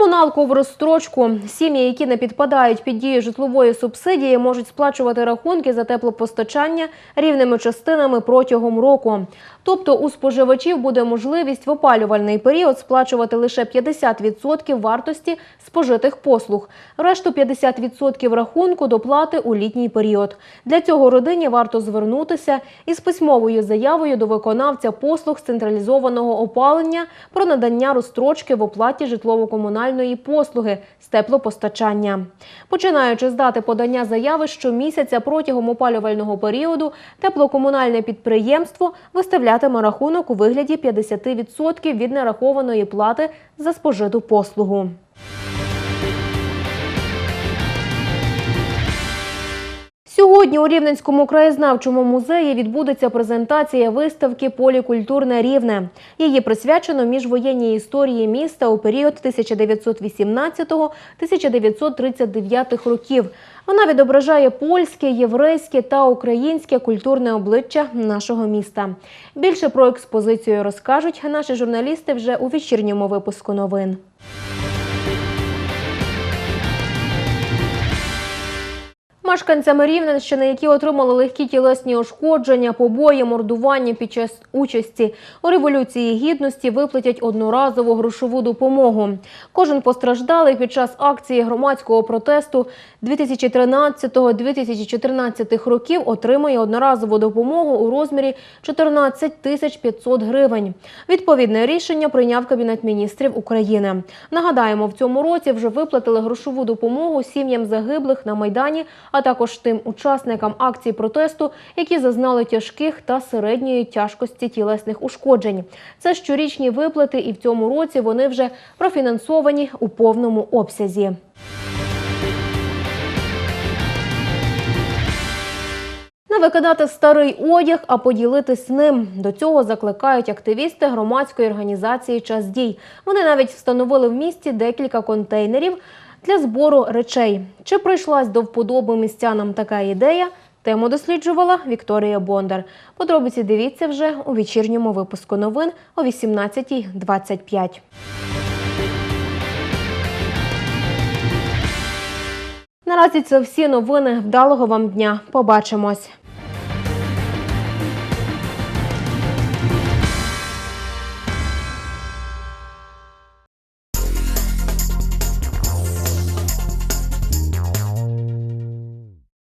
Комуналку в розстрочку. Сім'ї, які не підпадають під дію житлової субсидії, можуть сплачувати рахунки за теплопостачання рівними частинами протягом року. Тобто у споживачів буде можливість в опалювальний період сплачувати лише 50% вартості спожитих послуг, решту 50% рахунку доплати у літній період. Для цього родині варто звернутися із письмовою заявою до виконавця послуг з централізованого опалення про надання розстрочки в оплаті житлово-комунальної послуги з теплопостачання. Починаючи з дати подання заяви щомісяця протягом опалювального періоду, теплокомунальне підприємство виставлятиме рахунок у вигляді 50% від нарахованої плати за спожиту послугу. Сьогодні у Рівненському краєзнавчому музеї відбудеться презентація виставки Полікультурне рівне. Її присвячено міжвоєнній історії міста у період 1918-1939 років. Вона відображає польське, єврейське та українське культурне обличчя нашого міста. Більше про експозицію розкажуть наші журналісти вже у вечірньому випуску новин. Мешканцями Рівненщини, які отримали легкі тілесні ушкодження, побої, мордування під час участі у революції гідності, виплатять одноразову грошову допомогу. Кожен постраждалий під час акції громадського протесту 2013-2014 років отримає одноразову допомогу у розмірі 14 тисяч 500 гривень. Відповідне рішення прийняв Кабінет міністрів України. Нагадаємо, в цьому році вже виплатили грошову допомогу сім'ям загиблих на майдані, також тим учасникам акцій протесту, які зазнали тяжких та середньої тяжкості тілесних ушкоджень. Це щорічні виплати, і в цьому році вони вже профінансовані у повному обсязі. Не викидати старий одяг, а поділитись ним. До цього закликають активісти громадської організації Час дій. Вони навіть встановили в місті декілька контейнерів для збору речей. Чи прийшлась до вподоби містянам така ідея? Тему досліджувала Вікторія Бондар. Подробиці дивіться вже у вечірньому випуску новин о 18.25. Наразі це всі новини. Вдалого вам дня. Побачимось.